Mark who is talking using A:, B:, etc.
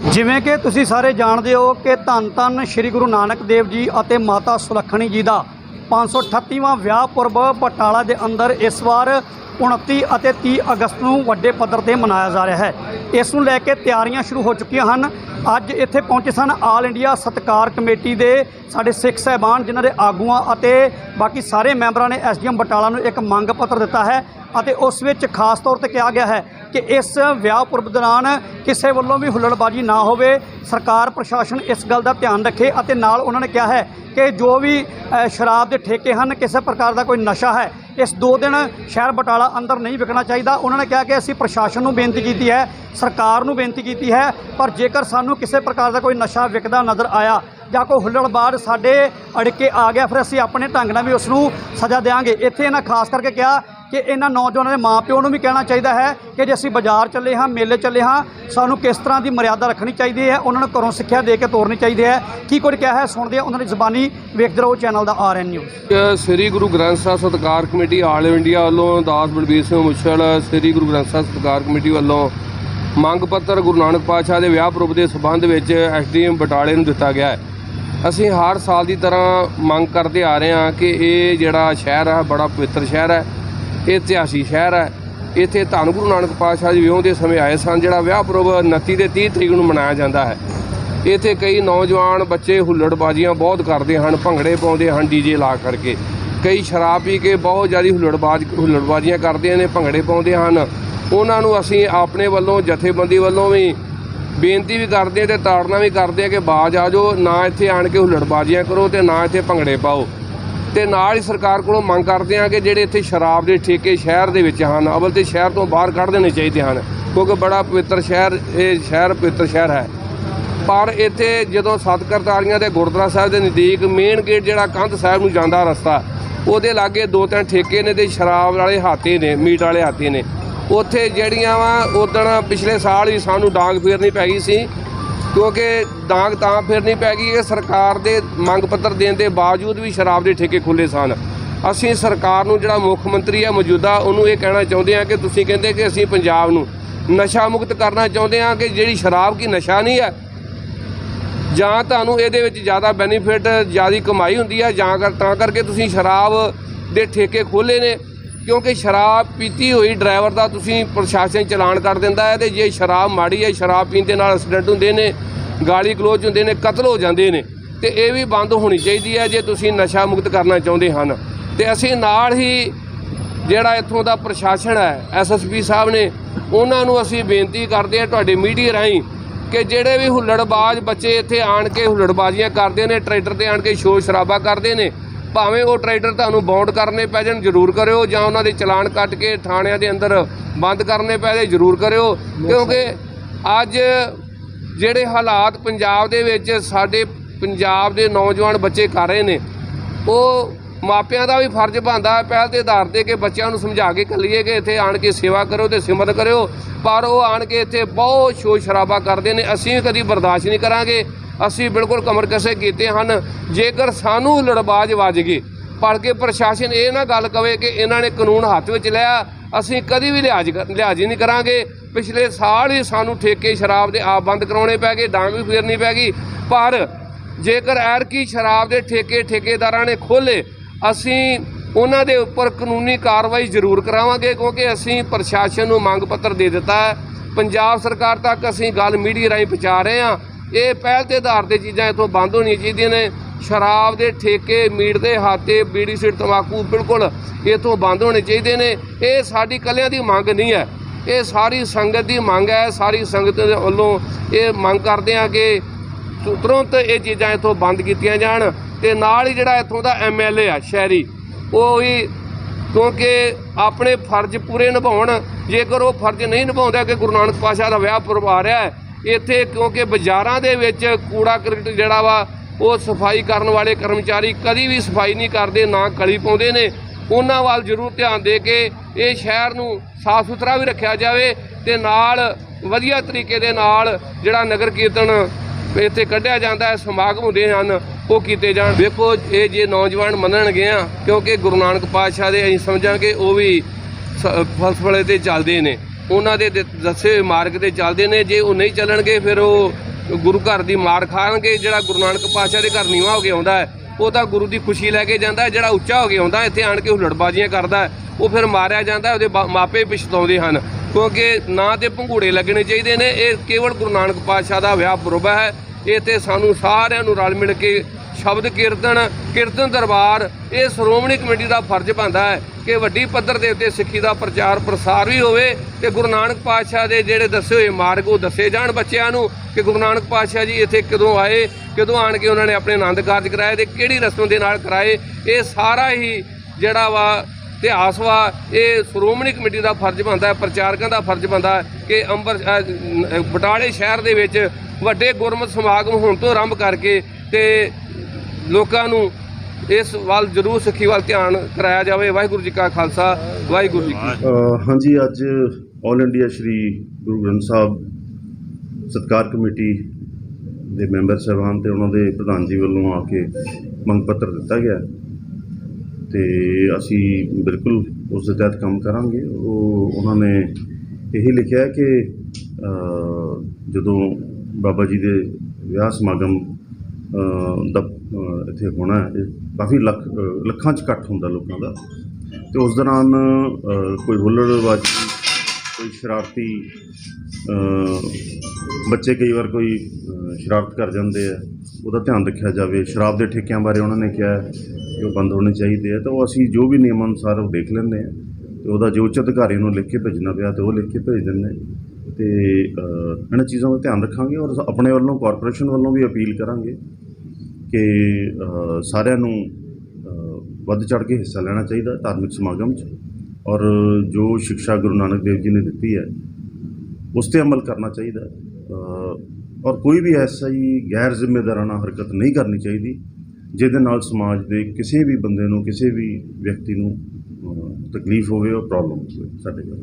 A: ਜਿਵੇਂ ਕਿ ਤੁਸੀਂ ਸਾਰੇ ਜਾਣਦੇ ਹੋ ਕਿ ਧੰਨ ਧੰਨ ਸ੍ਰੀ ਗੁਰੂ ਨਾਨਕ ਦੇਵ ਜੀ ਅਤੇ ਮਾਤਾ ਸੁਲੱਖਣੀ ਜੀ ਦਾ 538ਵਾਂ ਵਿਆਹ ਪੁਰਬ ਬਟਾਲਾ ਦੇ ਅੰਦਰ ਇਸ ਵਾਰ 29 ਅਤੇ 30 ਅਗਸਤ ਨੂੰ ਵੱਡੇ ਪੱਧਰ ਤੇ ਮਨਾਇਆ ਜਾ ਰਿਹਾ ਹੈ। ਇਸ ਨੂੰ ਲੈ ਕੇ ਤਿਆਰੀਆਂ ਸ਼ੁਰੂ ਹੋ ਚੁੱਕੀਆਂ ਹਨ। ਅੱਜ ਇੱਥੇ ਪਹੁੰਚੇ ਸਨ ਆਲ ਇੰਡੀਆ ਸਤਕਾਰ ਕਮੇਟੀ ਦੇ ਸਾਡੇ ਸਿੱਖ ਸਹਿਬਾਨ, ਜਿਨ੍ਹਾਂ ਦੇ ਆਗੂਆਂ ਅਤੇ ਬਾਕੀ ਸਾਰੇ ਮੈਂਬਰਾਂ ਨੇ ਐਸਡੀਐਮ ਬਟਾਲਾ ਨੂੰ ਇੱਕ ਮੰਗ ਪੱਤਰ ਦਿੱਤਾ ਹੈ ਅਤੇ ਉਸ ਵਿੱਚ ਖਾਸ ਤੌਰ ਤੇ ਕਿਹਾ ਗਿਆ ਹੈ ਕਿ ਇਸ ਵਿਆਹ ਪੁਰਬ ਦੌਰਾਨ ਕਿਸੇ ਵੱਲੋਂ ਵੀ ਹੁੱਲੜਬਾਜੀ ਨਾ ਹੋਵੇ, ਸਰਕਾਰ, ਪ੍ਰਸ਼ਾਸਨ ਇਸ ਗੱਲ ਦਾ ਧਿਆਨ ਰੱਖੇ ਅਤੇ ਨਾਲ ਉਹਨਾਂ ਨੇ ਕਿਹਾ ਹੈ ਕਿ ਜੋ ਵੀ ਸ਼ਰਾਬ ਦੇ ਠੇਕੇ ਹਨ, ਕਿਸੇ ਪ੍ਰਕਾਰ ਦਾ ਕੋਈ ਨਸ਼ਾ ਹੈ, ਇਸ ਦੋ ਦਿਨ ਸ਼ਹਿਰ ਬਟਾਲਾ ਅੰਦਰ ਨਹੀਂ ਵਿਕਣਾ ਚਾਹੀਦਾ। ਉਹਨਾਂ ਨੇ ਕਿਹਾ ਕਿ ਅਸੀਂ ਪ੍ਰਸ਼ਾਸਨ ਨੂੰ ਬੇਨਤੀ ਕੀਤੀ ਹੈ, ਸਰਕਾਰ ਨੂੰ ਬੇਨਤੀ ਕੀਤੀ ਹੈ, ਪਰ ਜੇਕਰ ਸਾਨੂੰ ਕਿਸੇ ਪ੍ਰਕਾਰ ਦਾ ਕੋਈ ਨਸ਼ਾ ਵਿਕਦਾ ਨਜ਼ਰ ਆਇਆ ਜਾਂ ਕੋਈ ਹੁੱਲੜਬਾਜ਼ ਸਾਡੇ ਅੜਕੇ ਆ ਗਿਆ, ਫਿਰ ਅਸੀਂ ਆਪਣੇ ਢੰਗ ਨਾਲ ਵੀ ਉਸ ਨੂੰ ਸਜ਼ਾ ਦੇਵਾਂਗੇ ਇੱਥੇ ਇਹਨਾਂ ਖਾਸ ਕਰਕੇ ਕਿਹਾ ਕਿ ਇਹਨਾਂ ਨੌਜਵਾਨਾਂ ਦੇ ਮਾਪਿਓ ਨੂੰ ਵੀ ਕਹਿਣਾ ਚਾਹੀਦਾ ਹੈ ਕਿ ਜੇ ਅਸੀਂ ਬਾਜ਼ਾਰ ਚੱਲੇ ਹਾਂ, ਮੇਲੇ ਚੱਲੇ ਹਾਂ, ਸਾਨੂੰ ਕਿਸ ਤਰ੍ਹਾਂ ਦੀ ਮਰਿਆਦਾ ਰੱਖਣੀ ਚਾਹੀਦੀ ਹੈ, ਉਹਨਾਂ ਨੂੰ ਘਰੋਂ ਸਿੱਖਿਆ ਦੇ ਕੇ ਤੋਰਨੀ ਚਾਹੀਦੀ ਹੈ। ਕੀ ਕੁਝ ਕਿਹਾ ਹੈ, ਸੁਣਦੇ ਹਾਂ ਉਹਨਾਂ ਦੀ ਜ਼ੁਬਾਨੀ, ਵੇਖਦੇ ਰਹੋ ਚੈਨਲ ਦਾ ਆਰਐਨ ਨਿਊਜ਼।
B: ਸ੍ਰੀ ਗੁਰੂ ਗ੍ਰੰਥ ਸਾਹਿਬ ਸਤਕਾਰ ਕਮੇਟੀ ਆਲ ਇੰਡੀਆ ਵੱਲੋਂ ਦਾਸ ਬਲਬੀਰ ਸਿੰਘ ਮੁੱਛਲ, ਸ੍ਰੀ ਗੁਰੂ ਗ੍ਰੰਥ ਸਾਹਿਬ ਸਤਕਾਰ ਕਮੇਟੀ ਵੱਲੋਂ ਮੰਗ ਪੱਤਰ ਗੁਰੂ ਨਾਨਕ ਪਾਤਸ਼ਾਹ ਦੇ ਵਿਆਹ ਪੁਰਬ ਦੇ ਸਬੰਧ ਵਿੱਚ ਐਸਡੀਐਮ ਬਟਾਲੇ ਨੂੰ ਦਿੱਤਾ ਗਿਆ ਹੈ। ਅਸੀਂ ਹਰ ਸਾਲ ਦੀ ਤਰ੍ਹਾਂ ਮੰਗ ਕਰਦੇ ਆ ਰਹੇ ਹਾਂ ਕਿ ਇਹ ਜਿਹੜਾ ਸ਼ਹਿਰ ਹੈ, ਬੜਾ ਪਵਿੱਤਰ ਸ਼ਹਿਰ ਹੈ, ਇਹ ਇਤਿਹਾਸੀ ਸ਼ਹਿਰ ਹੈ। ਇੱਥੇ ਧੰਨ ਗੁਰੂ ਨਾਨਕ ਪਾਤਸ਼ਾਹ ਜੀ ਵਿਆਹ ਦੇ ਸਮੇਂ ਆਏ ਸਨ, ਜਿਹੜਾ ਵਿਆਹ ਪੁਰਬ 29 ਤੇ 30 ਤਰੀਕ ਨੂੰ ਮਨਾਇਆ ਜਾਂਦਾ ਹੈ। ਇੱਥੇ ਕਈ ਨੌਜਵਾਨ ਬੱਚੇ ਹੁੱਲੜਬਾਜ਼ੀਆਂ ਬਹੁਤ ਕਰਦੇ ਹਨ, ਭੰਗੜੇ ਪਾਉਂਦੇ ਹਨ ਡੀਜੇ ਲਾ ਕਰਕੇ। ਕਈ ਸ਼ਰਾਬ ਪੀ ਕੇ ਬਹੁਤ ਜ਼ਿਆਦਾ ਹੁੱਲੜਬਾਜ਼, ਹੁੱਲੜਬਾਜ਼ੀਆਂ ਕਰਦੇ ਨੇ, ਭੰਗੜੇ ਪਾਉਂਦੇ ਹਨ। ਉਹਨਾਂ ਨੂੰ ਅਸੀਂ ਆਪਣੇ ਵੱਲੋਂ, ਜਥੇਬੰਦੀ ਵੱਲੋਂ ਵੀ ਬੇਨਤੀ ਵੀ ਕਰਦੇ ਤੇ ਤਾੜਨਾ ਵੀ ਕਰਦੇ ਆ ਕਿ ਬਾਜ ਆ ਜਾਓ, ਨਾ ਇੱਥੇ ਆਣ ਕੇ ਹੁੱਲੜਬਾਜ਼ੀਆਂ ਕਰੋ ਤੇ ਨਾ ਇੱਥੇ ਭੰਗੜੇ ਪਾਓ। ਤੇ ਨਾਲ ਹੀ ਸਰਕਾਰ ਕੋਲੋਂ ਮੰਗ ਕਰਦੇ ਆ ਕਿ ਜਿਹੜੇ ਇੱਥੇ ਸ਼ਰਾਬ ਦੇ ਠੇਕੇ ਸ਼ਹਿਰ ਦੇ ਵਿੱਚ ਹਨ, ਅਵਲ ਤੇ ਸ਼ਹਿਰ ਤੋਂ ਬਾਹਰ ਕੱਢ ਦੇਣੇ ਚਾਹੀਦੇ ਹਨ, ਕਿਉਂਕਿ ਬੜਾ ਪਵਿੱਤਰ ਸ਼ਹਿਰ, ਇਹ ਸ਼ਹਿਰ ਪਵਿੱਤਰ ਸ਼ਹਿਰ ਹੈ। ਪਰ ਇੱਥੇ ਜਦੋਂ ਸੱਤ ਕਰਤਾਰੀਆਂ ਦੇ ਗੁਰਦੁਆਰਾ ਸਾਹਿਬ ਦੇ ਨਜ਼ਦੀਕ ਮੇਨ ਗੇਟ ਜਿਹੜਾ ਕੰਧ ਸਾਹਿਬ ਨੂੰ ਜਾਂਦਾ ਰਸਤਾ, ਉਹਦੇ ਲਾਗੇ ਦੋ ਤਿੰਨ ਠੇਕੇ ਨੇ ਤੇ ਸ਼ਰਾਬ ਵਾਲੇ ਹਾਤੇ ਨੇ, ਮੀਟ ਵਾਲੇ ਹਾਤੇ ਨੇ। ਉੱਥੇ ਜਿਹੜੀਆਂ ਵਾ ਉਦਣ ਪਿਛਲੇ ਸਾਲ ਵੀ ਸਾਨੂੰ ਡਾਂਗ ਫੇਰਨੀ ਪੈ ਗਈ ਸੀ, ਕਿਉਂਕਿ ਡਾਂਗ ਤਾਂ ਫੇਰਨੀ ਪੈ ਗਈ ਕਿ ਸਰਕਾਰ ਦੇ ਮੰਗ ਪੱਤਰ ਦੇਣ ਦੇ ਬਾਵਜੂਦ ਵੀ ਸ਼ਰਾਬ ਦੇ ਠੇਕੇ ਖੁੱਲੇ ਸਨ। ਅਸੀਂ ਸਰਕਾਰ ਨੂੰ ਜਿਹੜਾ ਮੁੱਖ ਮੰਤਰੀ ਹੈ ਮੌਜੂਦਾ, ਉਹਨੂੰ ਇਹ ਕਹਿਣਾ ਚਾਹੁੰਦੇ ਹਾਂ ਕਿ ਤੁਸੀਂ ਕਹਿੰਦੇ ਕਿ ਅਸੀਂ ਪੰਜਾਬ ਨੂੰ ਨਸ਼ਾ ਮੁਕਤ ਕਰਨਾ ਚਾਹੁੰਦੇ ਹਾਂ ਕਿ ਜਿਹੜੀ ਸ਼ਰਾਬ ਕੀ ਨਸ਼ਾ ਨਹੀਂ ਹੈ ਜਾਂ ਤੁਹਾਨੂੰ ਇਹਦੇ ਵਿੱਚ ਜ਼ਿਆਦਾ ਬੈਨੀਫਿਟ ਜ਼ਿਆਦਾ ਕਮਾਈ ਹੁੰਦੀ ਹੈ ਜਾਂ ਕਰ ਤਾਂ ਕਰਕੇ ਤੁਸੀਂ ਸ਼ਰਾਬ ਦੇ ਠੇਕੇ ਖੋਲੇ ਨੇ, ਕਿਉਂਕਿ ਸ਼ਰਾਬ ਪੀਤੀ ਹੋਈ ਡਰਾਈਵਰ ਦਾ ਤੁਸੀਂ ਪ੍ਰਸ਼ਾਸਨ ਚਲਾਨ ਕਰ ਦਿੰਦਾ ਹੈ ਤੇ ਜੇ ਸ਼ਰਾਬ ਮਾੜੀ ਹੈ, ਸ਼ਰਾਬ ਪੀਣ ਦੇ ਨਾਲ ਐਕਸੀਡੈਂਟ ਹੁੰਦੇ ਨੇ, ਗਾਲੀ ਗਲੋਚ ਹੁੰਦੇ ਨੇ, ਕਤਲ ਹੋ ਜਾਂਦੇ ਨੇ, ਤੇ ਇਹ ਵੀ ਬੰਦ ਹੋਣੀ ਚਾਹੀਦੀ ਹੈ ਜੇ ਤੁਸੀਂ ਨਸ਼ਾ ਮੁਕਤ ਕਰਨਾ ਚਾਹੁੰਦੇ ਹਨ। ਤੇ ਅਸੀਂ ਨਾਲ ਹੀ ਜਿਹੜਾ ਇੱਥੋਂ ਦਾ ਪ੍ਰਸ਼ਾਸਨ ਹੈ ਐਸਐਸਪੀ ਸਾਹਿਬ ਨੇ, ਉਹਨਾਂ ਨੂੰ ਅਸੀਂ ਬੇਨਤੀ ਕਰਦੇ ਹਾਂ ਤੁਹਾਡੇ ਮੀਡੀਆ ਰਾਹੀਂ ਕਿ ਜਿਹੜੇ ਵੀ ਹੁੱਲੜਬਾਜ਼ ਬੱਚੇ ਇੱਥੇ ਆਣ ਕੇ ਹੁੱਲੜਬਾਜ਼ੀਆਂ ਕਰਦੇ ਨੇ, ਟਰੈਕਟਰ ਤੇ ਆਣ ਕੇ ਸ਼ੋਰ ਸ਼ਰਾਬਾ ਕਰਦੇ ਨੇ, ਭਾਵੇਂ ਉਹ ਟਰੈਕਟਰ ਤੁਹਾਨੂੰ ਬਾਉਂਡ ਕਰਨੇ ਪੈ ਜਾਣ, ਜ਼ਰੂਰ ਕਰਿਓ, ਜਾਂ ਉਹਨਾਂ ਦੇ ਚਲਾਨ ਕੱਟ ਕੇ ਥਾਣਿਆਂ ਦੇ ਅੰਦਰ ਬੰਦ ਕਰਨੇ ਪੈ ਜਾਣ ਜ਼ਰੂਰ ਕਰਿਓ। ਕਿਉਂਕਿ ਅੱਜ ਜਿਹੜੇ ਹਾਲਾਤ ਪੰਜਾਬ ਦੇ ਵਿੱਚ ਸਾਡੇ ਪੰਜਾਬ ਦੇ ਨੌਜਵਾਨ ਬੱਚੇ ਕਰ ਰਹੇ ਨੇ, ਉਹ ਮਾਪਿਆਂ ਦਾ ਵੀ ਫਰਜ਼ ਬਣਦਾ ਹੈ, ਪਹਿਲ ਦੇ ਆਧਾਰ ਤੇ ਕਿ ਬੱਚਿਆਂ ਨੂੰ ਸਮਝਾ ਕੇ ਕੱਲੀਏ ਕਿ ਇੱਥੇ ਆਣ ਕੇ ਸੇਵਾ ਕਰੋ ਤੇ ਸਿਮਰਨ ਕਰਿਓ, ਪਰ ਉਹ ਆਣ ਕੇ ਇੱਥੇ ਬਹੁਤ ਸ਼ੋਰ ਸ਼ਰਾਬਾ ਕਰਦੇ ਨੇ, ਅਸੀਂ ਵੀ ਕਦੀ ਬਰਦਾਸ਼ਤ ਨਹੀਂ ਕਰਾਂਗੇ, ਅਸੀਂ ਬਿਲਕੁਲ ਕਮਰ ਕਸੇ ਕੀਤੇ ਹਨ, ਜੇਕਰ ਸਾਨੂੰ ਲੜਬਾਜ਼ ਵੱਜ ਗਏ ਪਰ ਕਿ ਪ੍ਰਸ਼ਾਸਨ ਇਹ ਨਾ ਗੱਲ ਕਵੇ ਕਿ ਇਹਨਾਂ ਨੇ ਕਾਨੂੰਨ ਹੱਥ ਵਿੱਚ ਲਿਆ, ਅਸੀਂ ਕਦੀ ਵੀ ਲਿਹਾਜ਼ ਕਰ- ਲਿਹਾਜ਼ ਨਹੀਂ ਕਰਾਂਗੇ, ਪਿਛਲੇ ਸਾਲ ਹੀ ਸਾਨੂੰ ਠੇਕੇ ਸ਼ਰਾਬ ਦੇ ਆਪ ਬੰਦ ਕਰਾਉਣੇ ਪੈ ਗਏ, ਡਾਂਗ ਵੀ ਫੇਰਨੀ ਪੈ ਗਈ, ਪਰ ਜੇਕਰ ਐਰਕੀ ਸ਼ਰਾਬ ਦੇ ਠੇਕੇ ਠੇਕੇਦਾਰਾਂ ਨੇ ਖੋਲੇ ਅਸੀਂ ਉਹਨਾਂ ਦੇ ਉੱਪਰ ਕਾਨੂੰਨੀ ਕਾਰਵਾਈ ਜ਼ਰੂਰ ਕਰਾਵਾਂਗੇ, ਕਿਉਂਕਿ ਅਸੀਂ ਪ੍ਰਸ਼ਾਸਨ ਨੂੰ ਮੰਗ ਪੱਤਰ ਦੇ ਦਿੱਤਾ ਹੈ। ਪੰਜਾਬ ਸਰਕਾਰ ਤੱਕ ਅਸੀਂ ਗੱਲ ਮੀਡੀਆ ਰਾਹੀਂ ਪਹੁੰਚਾ ਰਹੇ ਹਾਂ। ਇਹ ਪਹਿਲ ਦੇ ਆਧਾਰ ਤੇ ਚੀਜ਼ਾਂ ਇੱਥੋਂ ਬੰਦ ਹੋਣੀਆਂ ਚਾਹੀਦੀਆਂ ਨੇ। ਸ਼ਰਾਬ ਦੇ ਠੇਕੇ, ਮੀਟ ਦੇ ਹਾਤੇ, ਬੀੜੀ ਸਿਰ ਤਮਾਕੂ ਬਿਲਕੁਲ ਇੱਥੋਂ ਬੰਦ ਹੋਣੇ ਚਾਹੀਦੇ ਨੇ। ਇਹ ਸਾਡੀ ਕੱਲਿਆਂ ਦੀ ਮੰਗ ਨਹੀਂ ਹੈ। ਇਹ ਸਾਰੀ ਸੰਗਤ ਦੀ ਮੰਗ ਹੈ। ਸਾਰੀ ਸੰਗਤ ਦੇ ਵੱਲੋਂ ਇਹ ਮੰਗ ਕਰਦੇ ਆ ਕਿ ਤੁਰੰਤ ਇਹ ਚੀਜ਼ਾਂ ਇੱਥੋਂ ਬੰਦ ਕੀਤੀਆਂ ਜਾਣ। ਤੇ ਨਾਲ ਹੀ ਜਿਹੜਾ ਇੱਥੋਂ ਦਾ ਐਮਐਲਏ ਆ, ਸ਼ਹਿਰੀ, ਉਹ ਵੀ ਕਿਉਂਕਿ ਆਪਣੇ ਫਰਜ਼ ਪੂਰੇ ਨਿਭਾਉਣ, ਜੇਕਰ ਉਹ ਫਰਜ਼ ਨਹੀਂ ਨਿਭਾਉਂਦਾ ਕਿ ਗੁਰੂ ਨਾਨਕ ਪਾਤਸ਼ਾਹ ਦਾ ਵਿਆਹ ਪੁਰਬ ਰਿਹਾ ਹੈ, ਇੱਥੇ ਕਿਉਂਕਿ ਬਾਜ਼ਾਰਾਂ ਦੇ ਵਿੱਚ ਕੂੜਾ ਕਰਕਟ ਜਿਹੜਾ ਵਾ, ਉਹ ਸਫ਼ਾਈ ਕਰਨ ਵਾਲੇ ਕਰਮਚਾਰੀ ਕਦੀ ਵੀ ਸਫ਼ਾਈ ਨਹੀਂ ਕਰਦੇ, ਨਾ ਕਲੀ ਪਾਉਂਦੇ ਨੇ। ਉਹਨਾਂ ਵੱਲ ਜ਼ਰੂਰ ਧਿਆਨ ਦੇ ਕੇ ਇਹ ਸ਼ਹਿਰ ਨੂੰ ਸਾਫ਼ ਸੁਥਰਾ ਵੀ ਰੱਖਿਆ ਜਾਵੇ ਤੇ ਨਾਲ ਵਧੀਆ ਤਰੀਕੇ ਦੇ ਨਾਲ ਜਿਹੜਾ ਨਗਰ ਕੀਰਤਨ ਇੱਥੇ ਕੱਢਿਆ ਜਾਂਦਾ ਹੈ ਸਮਾਗਮ ਹੁੰਦੇ ਹਨ, ਉਹ ਕੀਤੇ ਜਾਣ। ਵੇਖੋ, ਇਹ ਜੇ ਨੌਜਵਾਨ ਮੰਨਣਗੇ ਆ, ਕਿਉਂਕਿ ਗੁਰੂ ਨਾਨਕ ਪਾਤਸ਼ਾਹ ਦੇ ਅਸੀਂ ਸਮਝਾਂਗੇ ਉਹ ਵੀ ਸ- ਫਲਸਫਲੇ ਤੇ ਚੱਲਦੇ ਨੇ। ਉਹਨਾਂ ਦੇ ਦੱਸੇ ਹੋਏ ਮਾਰਗ ਤੇ ਚੱਲਦੇ ਨੇ, ਜੇ ਉਹ ਨਹੀਂ ਚੱਲਣਗੇ, ਫਿਰ ਉਹ ਗੁਰੂ ਘਰ ਦੀ ਮਾਰ ਖਾਣਗੇ, ਜਿਹੜਾ ਗੁਰੂ ਨਾਨਕ ਪਾਤਸ਼ਾਹ ਦੇ ਘਰ ਨੀਵਾ ਹੋ ਕੇ ਆਉਂਦਾ ਹੈ। ਉਹ ਤਾਂ ਗੁਰੂ ਦੀ ਖੁਸ਼ੀ ਲੈ ਕੇ ਜਾਂਦਾ, ਜਿਹੜਾ ਉੱਚਾ ਹੋ ਕੇ ਆਉਂਦਾ, ਇੱਥੇ ਆਣ ਕੇ ਹੁਲੜਬਾਜ਼ੀਆਂ ਕਰਦਾ, ਉਹ ਫਿਰ ਮਾਰਿਆ ਜਾਂਦਾ, ਉਹਦੇ ਬਾ- ਮਾਪੇ ਪਛਤਾਉਂਦੇ ਹਨ। ਕਿਉਂਕਿ ਨਾ ਤੇ ਭੰਗੂੜੇ ਲੱਗਣੇ ਚਾਹੀਦੇ ਨੇ, ਇਹ ਕੇਵਲ ਗੁਰੂ ਨਾਨਕ ਪਾਤਸ਼ਾਹ ਦਾ ਵਿਆਹ ਪੁਰਬ ਹੈ, ਇਹ ਤੇ ਸਾਨੂੰ ਸਾਰਿਆਂ ਨੂੰ ਰਲ ਮਿਲ ਕੇ ਸ਼ਬਦ ਕੀਰਤਨ ਕੀਰਤਨ ਦਰਬਾਰ, ਇਹ ਸ਼੍ਰੋਮਣੀ ਕਮੇਟੀ ਦਾ ਫਰਜ਼ ਬਣਦਾ ਹੈ ਕਿ ਵੱਡੀ ਪੱਧਰ ਦੇ ਉੱਤੇ ਸਿੱਖੀ ਦਾ ਪ੍ਰਚਾਰ ਪ੍ਰਸਾਰ ਵੀ ਹੋਵੇ ਤੇ ਗੁਰੂ ਨਾਨਕ ਪਾਤਸ਼ਾਹ ਦੇ ਜਿਹੜੇ ਦੱਸੇ ਹੋਏ ਮਾਰਗ ਉਹ ਦੱਸੇ ਜਾਣ ਬੱਚਿਆਂ ਨੂੰ ਕਿ ਗੁਰੂ ਨਾਨਕ ਪਾਤਸ਼ਾਹ ਜੀ ਇੱਥੇ ਕਦੋਂ ਆਏ, ਕਦੋਂ ਆਣ ਕੇ ਉਹਨਾਂ ਨੇ ਆਪਣੇ ਆਨੰਦ ਕਾਰਜ ਕਰਾਏ ਤੇ ਕਿਹੜੀ ਰਸਮ ਦੇ ਨਾਲ ਕਰਾਏ, ਇਹ ਸਾਰਾ ਹੀ ਜਿਹੜਾ ਵਾ ਇਤਿਹਾਸ ਵਾ, ਇਹ ਸ਼੍ਰੋਮਣੀ ਕਮੇਟੀ ਦਾ ਫਰਜ਼ ਬਣਦਾ ਹੈ, ਪ੍ਰਚਾਰਕਾਂ ਦਾ ਫਰਜ਼ ਬਣਦਾ ਹੈ ਕਿ ਅੰਬਰ ਬਟਾਲੇ ਸ਼ਹਿਰ ਦੇ ਵਿੱਚ ਵੱਡੇ ਗੁਰਮਤ ਸਮਾਗਮ ਹੋਣ ਤੋਂ ਆਰੰਭ ਕਰਕੇ ਤੇ ਲੋਕਾਂ ਨੂੰ ਇਸ ਵੱਲ ਜ਼ਰੂਰ ਸਿੱਖੀ ਵੱਲ ਧਿਆਨ ਕਰਾਇਆ ਜਾਵੇ। ਵਾਹਿਗੁਰੂ ਜੀ ਕਾ ਖਾਲਸਾ, ਵਾਹਿਗੁਰੂ ਜੀ ਕੀ
C: ਹਾਂਜੀ, ਅੱਜ ਆਲ ਇੰਡੀਆ ਸ਼੍ਰੀ ਗੁਰੂ ਗ੍ਰੰਥ ਸਾਹਿਬ ਸਤਕਾਰ ਕਮੇਟੀ ਦੇ ਮੈਂਬਰ ਸਾਹਿਬਾਨ ਤੇ ਉਹਨਾਂ ਦੇ ਪ੍ਰਧਾਨ ਜੀ ਵੱਲੋਂ ਆ ਕੇ ਮੰਗ ਪੱਤਰ ਦਿੱਤਾ ਗਿਆ। ਤੇ ਅਸੀਂ ਬਿਲਕੁਲ ਉਸ ਦੇ ਤਹਿਤ ਕੰਮ ਕਰਾਂਗੇ। ਉਹ, ਉਹਨਾਂ ਨੇ ਇਹੀ ਲਿਖਿਆ ਕਿ ਜਦੋਂ ਬਾਬਾ ਜੀ ਦੇ ਵਿਆਹ ਸਮਾਗਮ ਦਾ ਇੱਥੇ ਹੋਣਾ ਹੈ। ਇਹ ਕਾਫੀ ਲੱਖ ਅ, ਲੱਖਾਂ ਚ ਇਕੱਠ ਹੁੰਦਾ ਲੋਕਾਂ ਦਾ। ਤੇ ਉਸ ਦੌਰਾਨ ਅ, ਕੋਈ ਹੁੱਲੜਬਾਜ਼ੀ ਕੋਈ ਸ਼ਰਾਰਤੀ ਅ, ਬੱਚੇ ਕਈ ਵਾਰ ਕੋਈ ਅ, ਸ਼ਰਾਰਤ ਕਰ ਜਾਂਦੇ ਆ। ਉਹਦਾ ਧਿਆਨ ਰੱਖਿਆ ਜਾਵੇ। ਸ਼ਰਾਬ ਦੇ ਠੇਕਿਆਂ ਬਾਰੇ ਉਹਨਾਂ ਨੇ ਕਿਹਾ ਹੈ ਕਿ ਉਹ ਬੰਦ ਹੋਣੇ ਚਾਹੀਦੇ ਆ। ਤਾਂ ਉਹ ਅਸੀਂ ਜੋ ਵੀ ਨਿਯਮ ਅਨੁਸਾਰ ਉਹ ਦੇਖ ਲੈਂਦੇ ਆ। ਤੇ ਉਹਦਾ ਜੋ ਉੱਚ ਅਧਿਕਾਰੀ ਨੂੰ ਲਿਖ ਕੇ ਭੇਜਣਾ ਪਿਆ ਤੇ ਉਹ ਲਿਖ ਕੇ ਭੇਜ ਦਿੰਦੇ ਆ। ਤੇ ਅ, ਇਹਨਾਂ ਚੀਜ਼ਾਂ ਦਾ ਧਿਆਨ ਰੱਖਾਂਗੇ ਔਰ ਆਪਣੇ ਵੱਲੋਂ ਕਾਰਪੋਰੇਸ਼ਨ ਵੱਲੋਂ ਵੀ ਅਪੀਲ ਕਰਾਂਗੇ ਕਿ ਸਾਰਿਆਂ ਨੂੰ ਵੱਧ ਚੜ ਕੇ ਹਿੱਸਾ ਲੈਣਾ ਚਾਹੀਦਾ ਧਾਰਮਿਕ ਸਮਾਗਮ 'ਚ ਔਰ ਜੋ ਸਿੱਖਿਆ ਗੁਰੂ ਨਾਨਕ ਦੇਵ ਜੀ ਨੇ ਦਿੱਤੀ ਹੈ, ਉਸ ਤੇ ਅਮਲ ਕਰਨਾ ਚਾਹੀਦਾ। ਔਰ ਕੋਈ ਵੀ ਐਸਾ ਹੀ ਗੈਰ ਜ਼ਿੰਮੇਦਾਰਾਨਾ ਹਰਕਤ ਨਹੀਂ ਕਰਨੀ ਚਾਹੀਦੀ, ਜਿਹਦੇ ਨਾਲ ਸਮਾਜ ਦੇ ਕਿਸੇ ਵੀ ਬੰਦੇ ਨੂੰ, ਕਿਸੇ ਵੀ ਵਿਅਕਤੀ ਨੂੰ ਤਕਲੀਫ ਹੋਵੇ ਔਰ ਪ੍ਰੋਬਲਮ ਹੋਵੇ ਸਾਡੇ ਕੋਲ